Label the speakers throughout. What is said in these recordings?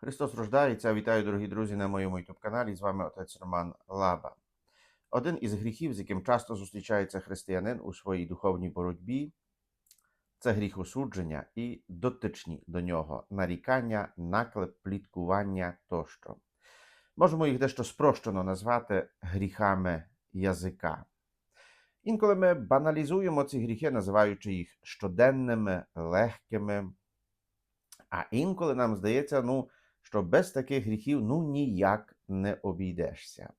Speaker 1: Христос рождається. Вітаю, дорогі друзі, на моєму youtube каналі. З вами отець Роман Лаба. Один із гріхів, з яким часто зустрічається християнин у своїй духовній боротьбі, це гріх осудження і дотичні до нього нарікання, наклеп, пліткування тощо. Можемо їх дещо спрощено назвати гріхами язика. Інколи ми баналізуємо ці гріхи, називаючи їх щоденними, легкими. А інколи нам здається, ну, що без таких гріхів ну ніяк не обійдешся.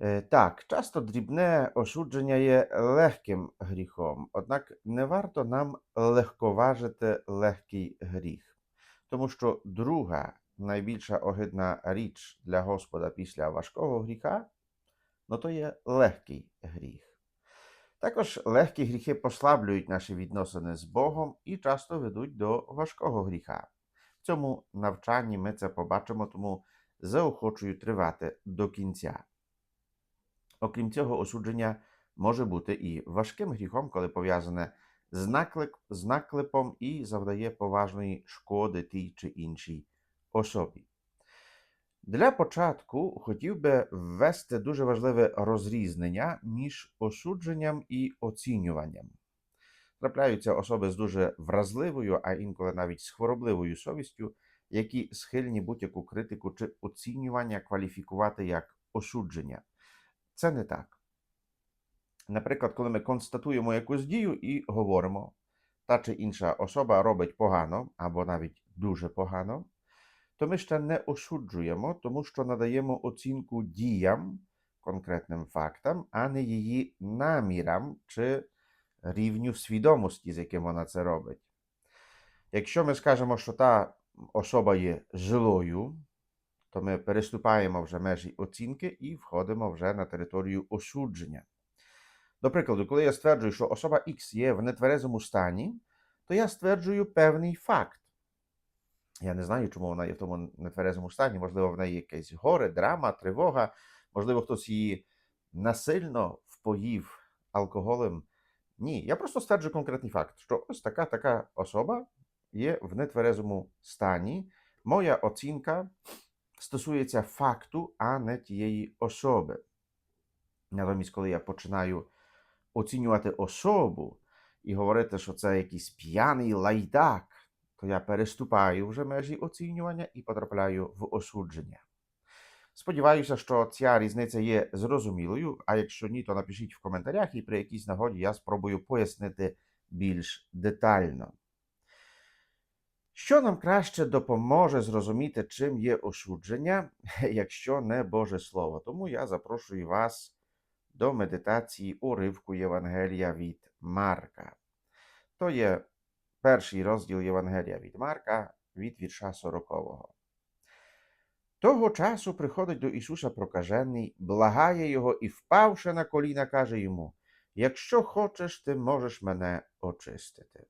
Speaker 1: Е, Так, часто дрібне осудження є легким гріхом, однак не варто нам легковажити легкий гріх, тому що друга найбільша огидна річ для Господа після важкого гріха ну то є легкий гріх. Також легкі гріхи послаблюють наші відносини з Богом і часто ведуть до важкого гріха. В цьому навчанні ми це побачимо, тому заохочую тривати до кінця. Окрім цього, осудження може бути і важким гріхом, коли пов'язане з, наклик, з наклепом і завдає поважної шкоди тій чи іншій особі. Для початку хотів би ввести дуже важливе розрізнення між осудженням і оцінюванням. Трапляються особи з дуже вразливою, а інколи навіть з хворобливою совістю, які схильні будь-яку критику чи оцінювання кваліфікувати як осудження. Це не так. Наприклад, коли ми констатуємо якусь дію і говоримо, та чи інша особа робить погано або навіть дуже погано, то ми ще не осуджуємо, тому що надаємо оцінку діям, конкретним фактам, а не її намірам чи рівню свідомості, з яким вона це робить. Якщо ми скажемо, що та особа є злою, то ми переступаємо вже межі оцінки і входимо вже на територію осудження. До прикладу, коли я стверджую, що особа X є в нетверезому стані, то я стверджую певний факт. Я не знаю, чому вона є в тому нетверезому стані. Можливо, в неї якесь горе, драма, тривога, можливо, хтось її насильно впоїв алкоголем. Ні, я просто стверджую конкретний факт, що ось така така особа є в нетверезому стані. Моя оцінка стосується факту, а не тієї особи. Натомість, коли я починаю оцінювати особу і говорити, що це якийсь п'яний лайдак, то я переступаю вже межі оцінювання і потрапляю в осудження. Сподіваюся, що ця різниця є зрозумілою, а якщо ні, то напишіть в коментарях і при якійсь нагоді я спробую пояснити більш детально. Що нам краще допоможе зрозуміти, чим є осудження, якщо не Боже Слово? Тому я запрошую вас до медитації уривку Євангелія від Марка. То є перший розділ Євангелія від Марка від вірша 40. Того часу приходить до Ісуса прокажений, благає його і, впавши на коліна, каже йому: Якщо хочеш, ти можеш мене очистити.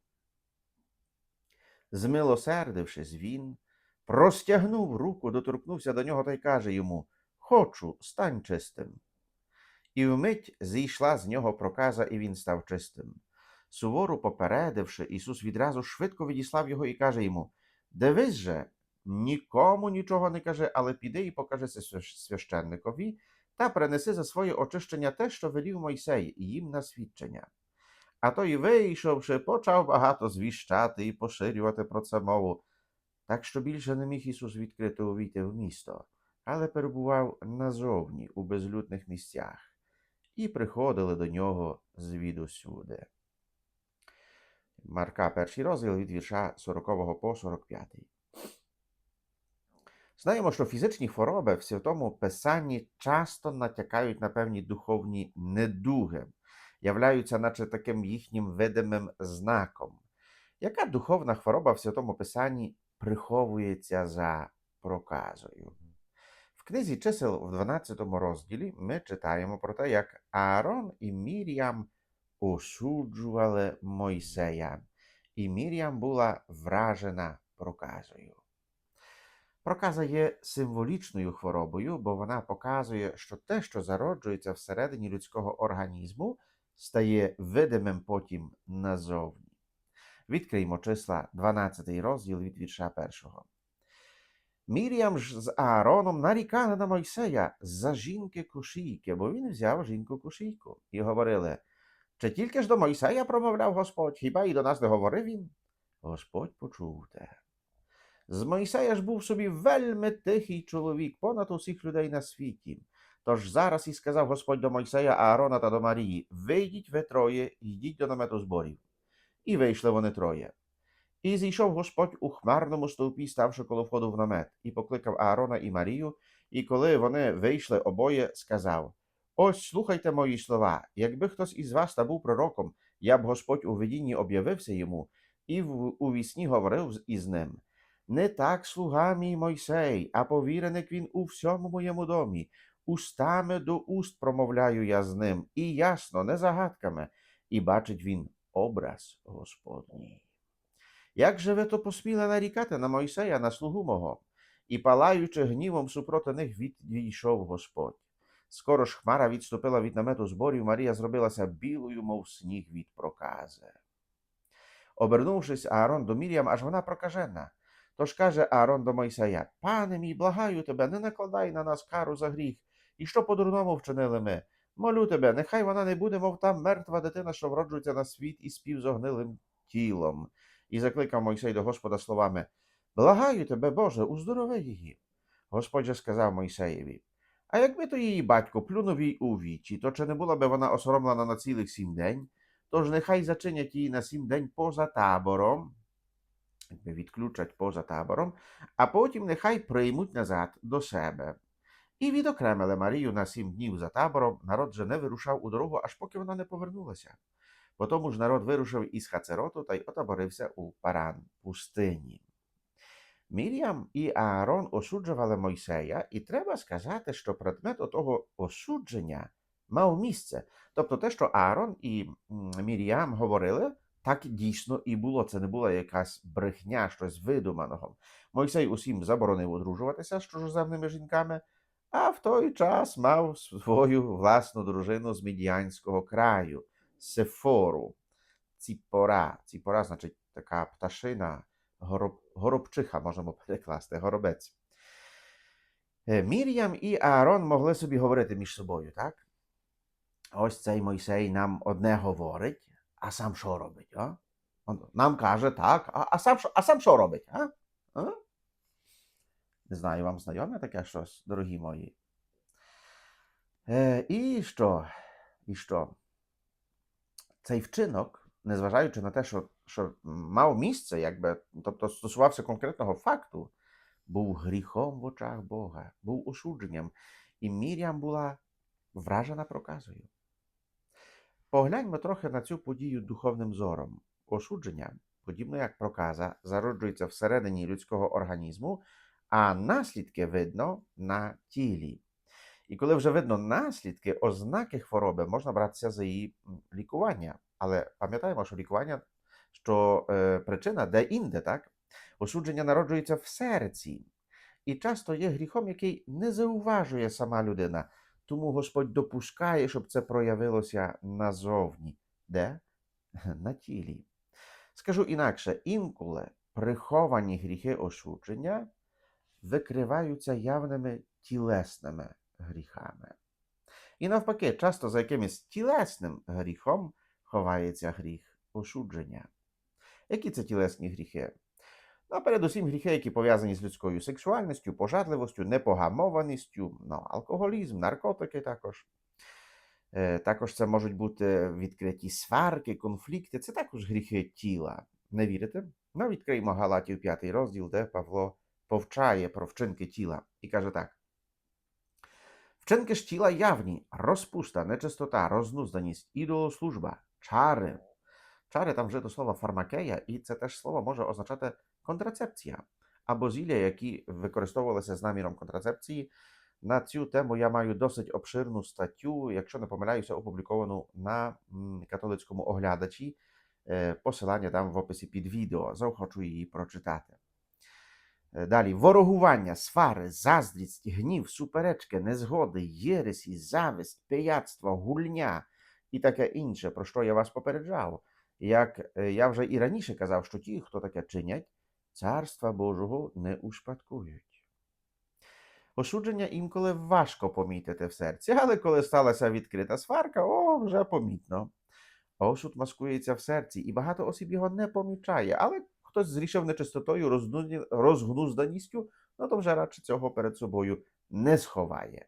Speaker 1: Змилосердившись, він простягнув руку, доторкнувся до нього та й каже йому: Хочу, стань чистим. І вмить зійшла з нього проказа, і він став чистим. Суворо попередивши, Ісус відразу швидко відіслав його і каже йому: Дивись же, нікому нічого не каже, але піди і покажи це священникові та принеси за своє очищення те, що велів Мойсей, їм на свідчення. А той, вийшовши, почав багато звіщати і поширювати про це мову, так що більше не міг Ісус відкрито увійти в місто, але перебував назовні у безлюдних місцях, і приходили до нього звідусюди. Марка, перший розділ від вірша 40 по 45. Знаємо, що фізичні хвороби в Святому Писанні часто натякають на певні духовні недуги, являються, наче таким їхнім видимим знаком. Яка духовна хвороба в Святому Писанні приховується за проказою? В книзі чисел в 12 розділі ми читаємо про те, як Аарон і Мір'ям осуджували Мойсея, і Мір'ям була вражена проказою. Проказа є символічною хворобою, бо вона показує, що те, що зароджується всередині людського організму, стає видимим потім назовні. Відкриємо числа 12 розділ від вірша 1. Мір'ям ж з Аароном нарікали на Мойсея за жінки кушійки, бо він взяв жінку кушійку. І говорили, чи тільки ж до Мойсея промовляв Господь, хіба і до нас не говорив він? Господь почув те. З Мойсея ж був собі вельми тихий чоловік, понад усіх людей на світі. Тож зараз і сказав Господь до Мойсея, Аарона та до Марії: Вийдіть ви троє, йдіть до намету зборів. І вийшли вони троє. І зійшов Господь у хмарному стовпі, ставши коло входу в намет, і покликав Аарона і Марію, і коли вони вийшли обоє, сказав: Ось слухайте мої слова. Якби хтось із вас та був пророком, я б Господь у видінні об'явився йому, і у вісні говорив із ним. Не так слуга мій Мойсей, а повіреник він у всьому моєму домі. Устами до уст промовляю я з ним, і ясно, не загадками, і бачить він образ Господній. Як же ви то посміли нарікати на Мойсея, на слугу мого? І палаючи гнівом супроти них відійшов Господь. Скоро ж хмара відступила від намету зборів, Марія зробилася білою, мов сніг від прокази. Обернувшись, Аарон до Мір'ям, аж вона прокажена. Тож каже Аарон до Мойсея: Пане мій, благаю тебе, не накладай на нас кару за гріх, і що по-дурному вчинили ми. Молю тебе, нехай вона не буде, мов та мертва дитина, що вроджується на світ із співзогнилим тілом. І закликав Мойсей до Господа словами: Благаю тебе, Боже, уздорови її. Господь же сказав Мойсеєві: А якби то її батько плюнув їй у вічі, то чи не була би вона осоромлена на цілих сім день? Тож нехай зачинять її на сім день поза табором, якби відключать поза табором, а потім нехай приймуть назад до себе. І відокремили Марію на сім днів за табором, народ же не вирушав у дорогу, аж поки вона не повернулася. Потому ж народ вирушив із Хацероту та й отаборився у Паран пустині. Мір'ям і Аарон осуджували Мойсея, і треба сказати, що предмет отого осудження мав місце. Тобто те, що Аарон і Мір'ям говорили, так дійсно і було. Це не була якась брехня, щось видуманого. Мойсей усім заборонив одружуватися з чужоземними жінками, а в той час мав свою власну дружину з Мідіанського краю Сефору. Ціпора. Ціпора значить така пташина, гороб, горобчиха, можемо перекласти, горобець. Е, Мір'ям і Аарон могли собі говорити між собою, так? Ось цей Мойсей нам одне говорить, а сам що робить? А? Нам каже так, а, а, сам, що- а сам що робить? А? А? Не знаю, вам знайоме таке щось, дорогі мої. Е, і що? І що? Цей вчинок, незважаючи на те, що, що мав місце, якби, тобто стосувався конкретного факту, був гріхом в очах Бога, був осудженням, і Мір'ям була вражена проказою. Погляньмо трохи на цю подію духовним зором. Осудження, подібно як проказа, зароджується всередині людського організму, а наслідки видно на тілі. І коли вже видно наслідки, ознаки хвороби, можна братися за її лікування. Але пам'ятаємо, що лікування, що е, причина де-інде, так? Осудження народжується в серці. І часто є гріхом, який не зауважує сама людина. Тому Господь допускає, щоб це проявилося назовні. Де? На тілі. Скажу інакше, інколи приховані гріхи осудження викриваються явними тілесними гріхами. І навпаки, часто за якимось тілесним гріхом ховається гріх осудження. Які це тілесні гріхи? Ну, передусім гріхи, які пов'язані з людською сексуальністю, пожадливостю, непогамованістю, ну, алкоголізм, наркотики також. Е, Також це можуть бути відкриті сварки, конфлікти. Це також гріхи тіла. Не вірите? Ну, відкриємо Галатів 5 розділ, де Павло повчає про вчинки тіла і каже так. Вчинки ж тіла явні, розпуста, нечистота, рознузданість, ідолослужба, чари. Чари там вже до слова фармакея, і це теж слово може означати контрацепція або зілля, які використовувалися з наміром контрацепції. На цю тему я маю досить обширну статтю, якщо не помиляюся, опубліковану на католицькому оглядачі. Е, Посилання там в описі під відео. Заохочую її прочитати. Е, Далі ворогування, свари, заздрість, гнів, суперечки, незгоди, єресі, зависть, пияцтво, гульня і таке інше, про що я вас попереджав. Як е, я вже і раніше казав, що ті, хто таке чинять, царства Божого не успадкують. Осудження інколи важко помітити в серці, але коли сталася відкрита сварка, о, вже помітно. Осуд маскується в серці, і багато осіб його не помічає, але хтось зрішив нечистотою, розгнузданістю, ну то вже радше цього перед собою не сховає.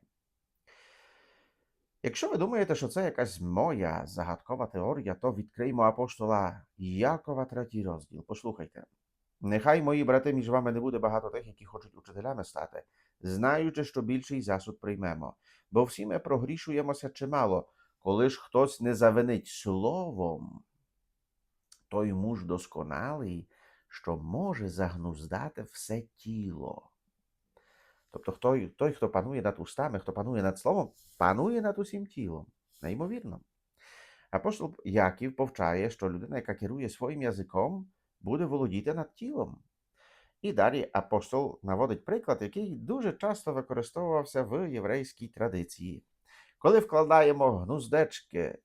Speaker 1: Якщо ви думаєте, що це якась моя загадкова теорія, то відкриймо апостола Якова, третій розділ. Послухайте. Нехай, мої брати, між вами не буде багато тих, які хочуть учителями стати, знаючи, що більший засуд приймемо. Бо всі ми прогрішуємося чимало, коли ж хтось не завинить словом, той муж досконалий, що може загнуздати все тіло. Тобто той, той, хто панує над устами, хто панує над словом, панує над усім тілом. Неймовірно. Апостол Яків повчає, що людина, яка керує своїм язиком, буде володіти над тілом. І далі апостол наводить приклад, який дуже часто використовувався в єврейській традиції. Коли вкладаємо гнуздечки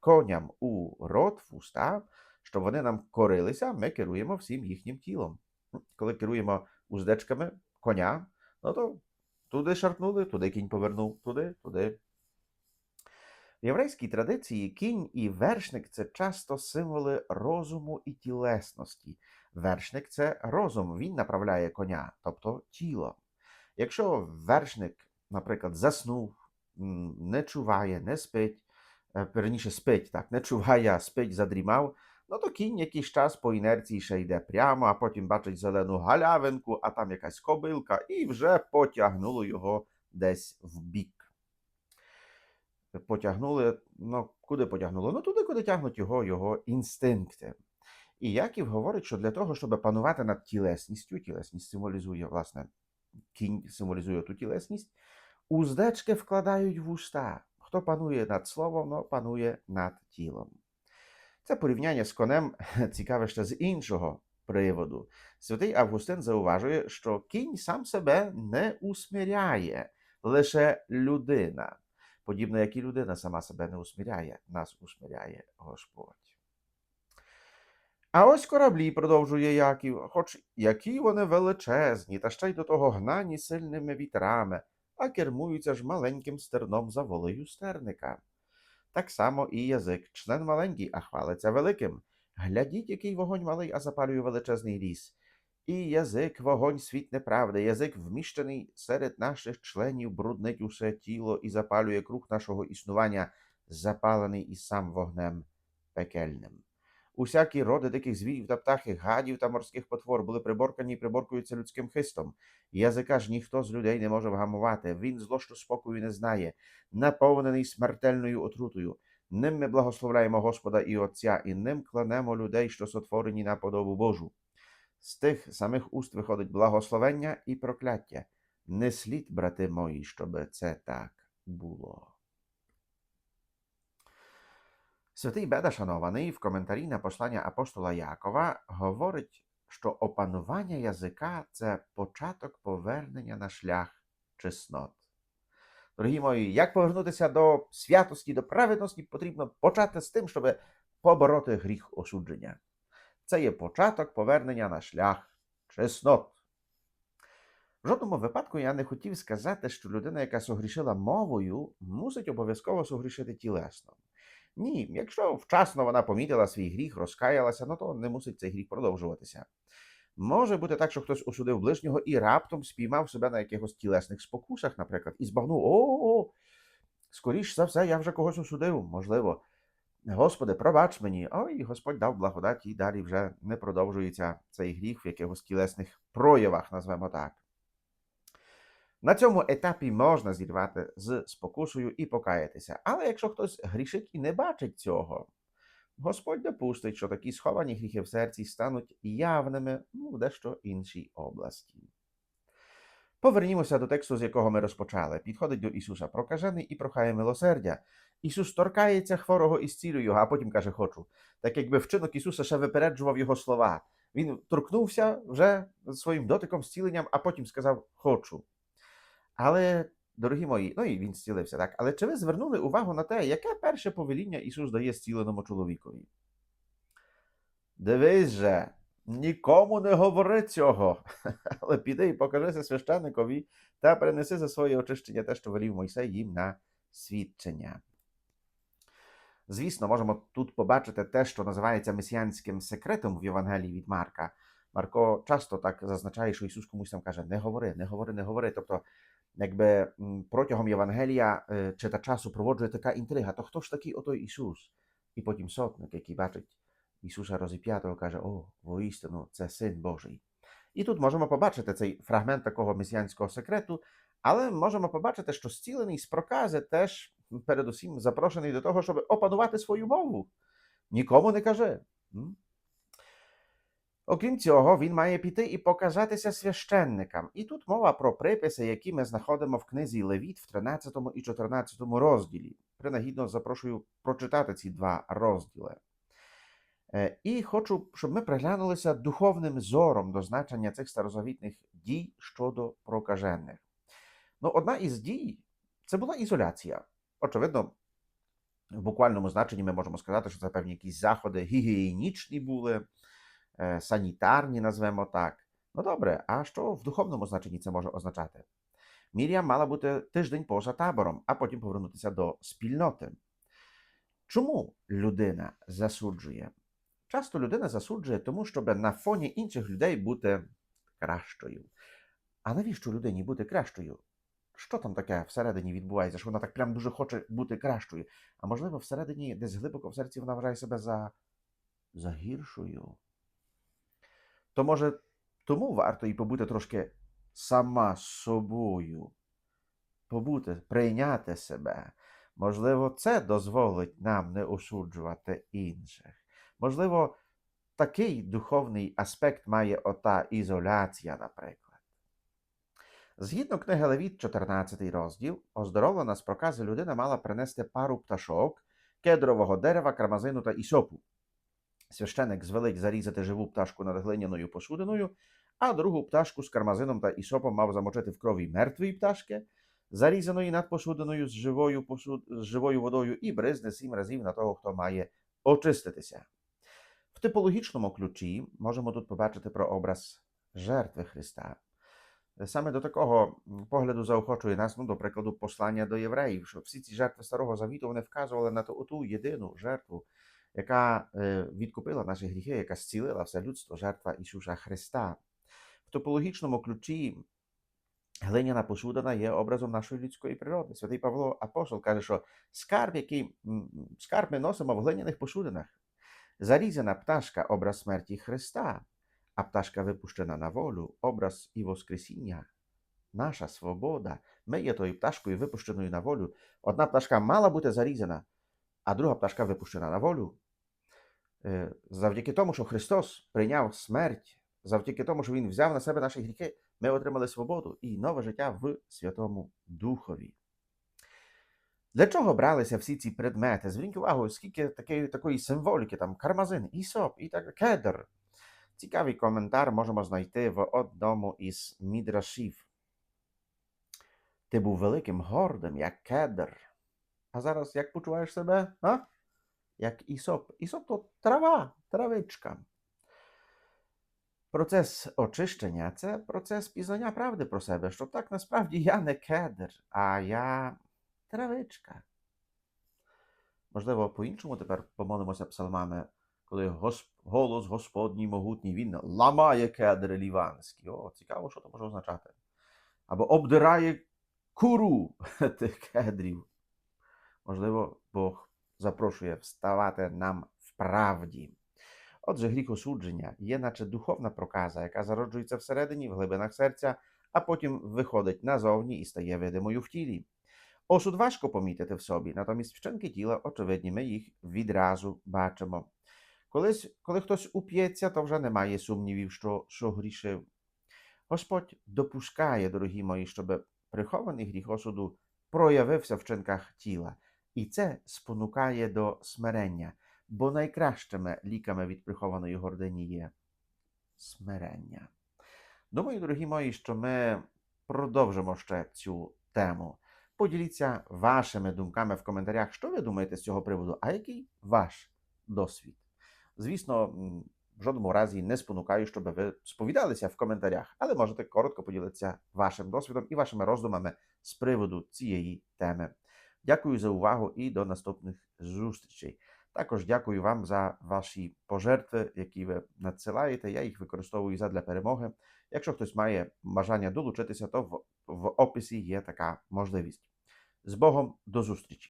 Speaker 1: коням у рот, в уста, щоб вони нам корилися, ми керуємо всім їхнім тілом. Коли керуємо уздечками коня, ну то туди шарпнули, туди кінь повернув, туди, туди. В єврейській традиції кінь і вершник це часто символи розуму і тілесності. Вершник це розум, він направляє коня, тобто тіло. Якщо вершник, наприклад, заснув, не чуває, не спить, е, верніше спить, так, не чуває, а спить, задрімав, ну то кінь якийсь час по інерції ще йде прямо, а потім бачить зелену галявинку, а там якась кобилка, і вже потягнуло його десь в бік. Потягнули, ну куди потягнуло? Ну туди, куди тягнуть його, його інстинкти. І Яків говорить, що для того, щоб панувати над тілесністю, тілесність символізує, власне, кінь символізує ту тілесність, уздечки вкладають в уста. Хто панує над словом, но панує над тілом. Це порівняння з конем цікаве ще з іншого приводу. Святий Августин зауважує, що кінь сам себе не усмиряє, лише людина. Подібно як і людина сама себе не усмиряє, нас усмиряє Господь. А ось кораблі, продовжує Яків, хоч які вони величезні, та ще й до того гнані сильними вітрами, а кермуються ж маленьким стерном за волею стерника. Так само і язик, член маленький, а хвалиться великим. Глядіть, який вогонь малий, а запалює величезний ліс. І язик вогонь світ неправди, язик вміщений серед наших членів, бруднить усе тіло і запалює круг нашого існування, запалений і сам вогнем пекельним. Усякі роди диких звірів та птахи, гадів та морських потвор були приборкані і приборкуються людським хистом. Язика ж ніхто з людей не може вгамувати. Він зло, що спокою не знає, наповнений смертельною отрутою. Ним ми благословляємо Господа і Отця, і ним кланемо людей, що сотворені на подобу Божу. З тих самих уст виходить благословення і прокляття. Не слід, брати мої, щоб це так було. Святий Беда, шанований, в коментарі на послання апостола Якова говорить, що опанування язика це початок повернення на шлях чеснот. Дорогі мої, як повернутися до святості, до праведності, потрібно почати з тим, щоб побороти гріх осудження. Це є початок повернення на шлях чеснот. В жодному випадку я не хотів сказати, що людина, яка согрішила мовою, мусить обов'язково согрішити тілесно. Ні, якщо вчасно вона помітила свій гріх, розкаялася, ну то не мусить цей гріх продовжуватися. Може бути так, що хтось осудив ближнього і раптом спіймав себе на якихось тілесних спокусах, наприклад, і збагнув: о, скоріш за все, я вже когось осудив, можливо. Господи, пробач мені. Ой, Господь дав благодать, і далі вже не продовжується цей гріх в якихось тілесних проявах, назвемо так. На цьому етапі можна зірвати з спокусою і покаятися. Але якщо хтось грішить і не бачить цього, Господь допустить, що такі сховані гріхи в серці стануть явними ну, в дещо іншій області. Повернімося до тексту, з якого ми розпочали. Підходить до Ісуса прокажений і прохає милосердя. Ісус торкається хворого і зцілює його, а потім каже, хочу. Так якби вчинок Ісуса ще випереджував його слова. Він торкнувся вже своїм дотиком, зціленням, а потім сказав хочу. Але, дорогі мої, ну і він зцілився, так. Але чи ви звернули увагу на те, яке перше повеління Ісус дає зціленому чоловікові? Дивись же, Нікому не говори цього, але піди і покажися священникові та принеси за своє очищення те, що велів Мойсей їм на свідчення. Звісно, можемо тут побачити те, що називається месіанським секретом в Євангелії від Марка. Марко часто так зазначає, що Ісус комусь там каже: не говори, не говори, не говори. Тобто, якби протягом Євангелія е, читача супроводжує така інтрига, то хто ж такий отой Ісус? І потім сотник, який бачить Ісуса розіп'ятого, каже: О, воістину, це Син Божий. І тут можемо побачити цей фрагмент такого месіанського секрету, але можемо побачити, що зцілений з прокази теж передусім запрошений до того, щоб опанувати свою мову. Нікому не каже. Окрім цього, він має піти і показатися священникам. І тут мова про приписи, які ми знаходимо в книзі Левіт в 13 і 14 розділі. Принагідно запрошую прочитати ці два розділи. Е, І хочу, щоб ми приглянулися духовним зором до значення цих старозавітних дій щодо прокажених. Ну, одна із дій це була ізоляція. Очевидно, в буквальному значенні ми можемо сказати, що це певні якісь заходи гігієнічні були, е, санітарні, назвемо так. Ну добре, а що в духовному значенні це може означати? Мір'ям мала бути тиждень поза табором, а потім повернутися до спільноти. Чому людина засуджує? Часто людина засуджує, тому щоб на фоні інших людей бути кращою. А навіщо людині бути кращою? Що там таке всередині відбувається, що вона так прям дуже хоче бути кращою? А можливо, всередині, десь глибоко в серці вона вважає себе за, за гіршою. То може тому варто і побути трошки сама собою, побути, прийняти себе. Можливо, це дозволить нам не осуджувати інших. Можливо, такий духовний аспект має ота ізоляція, наприклад. Згідно книги Левіт, 14 розділ, оздоровлена з прокази людина мала принести пару пташок, кедрового дерева, кармазину та ісопу. Священик звелить зарізати живу пташку над глиняною посудиною, а другу пташку з кармазином та ісопом мав замочити в крові мертвої пташки, зарізаної над посудиною з живою, посуд... з живою водою, і бризне сім разів на того, хто має очиститися. Типологічному ключі можемо тут побачити про образ жертви Христа. Саме до такого погляду заохочує нас, ну, до прикладу, послання до євреїв, що всі ці жертви Старого Завіту вони вказували на ту, ту єдину жертву, яка е, відкупила наші гріхи, яка зцілила все людство, жертва Ісуса Христа. В топологічному ключі глиняна посудина є образом нашої людської природи. Святий Павло Апостол каже, що скарб, який скарб ми носимо в глиняних посудинах. Зарізана пташка образ смерті Христа, а пташка випущена на волю, образ і Воскресіння. Наша свобода. Ми є тою пташкою, випущеною на волю. Одна пташка мала бути зарізана, а друга пташка випущена на волю. Е, Завдяки тому, що Христос прийняв смерть, завдяки тому, що Він взяв на себе наші гріхи, ми отримали свободу і нове життя в Святому Духові. Для чого бралися всі ці предмети? Зверніть увагу, скільки такої, такої символіки, там кармазин, ісоп і так кедр. Цікавий коментар можемо знайти в одному із мідрашів. Ти був великим гордим, як кедр. А зараз як почуваєш себе? А? Як ісоп. Ісоп то трава, травичка. Процес очищення це процес пізнання правди про себе, що так насправді я не кедр, а я травичка. Можливо, по-іншому тепер помолимося псалмами, коли гос... голос Господній могутній, він ламає кедри ліванські. О, цікаво, що це може означати. Або обдирає куру тих кедрів. Можливо, Бог запрошує вставати нам в правді. Отже, гріх осудження є, наче духовна проказа, яка зароджується всередині, в глибинах серця, а потім виходить назовні і стає видимою в тілі. Осуд важко помітити в собі, натомість вчинки тіла, очевидні, ми їх відразу бачимо. Колись, коли хтось уп'ється, то вже немає сумнівів, що, що грішив. Господь допускає, дорогі мої, щоб прихований гріх осуду проявився в вчинках тіла, і це спонукає до смирення, бо найкращими ліками від прихованої гордині є смирення. Думаю, дорогі мої, що ми продовжимо ще цю тему. Поділіться вашими думками в коментарях, що ви думаєте з цього приводу, а який ваш досвід. Звісно, в жодному разі не спонукаю, щоб ви сповідалися в коментарях, але можете коротко поділитися вашим досвідом і вашими роздумами з приводу цієї теми. Дякую за увагу і до наступних зустрічей. Також дякую вам за ваші пожертви, які ви надсилаєте. Я їх використовую задля перемоги. Якщо хтось має бажання долучитися, то в, в описі є така можливість. З Богом до зустрічі!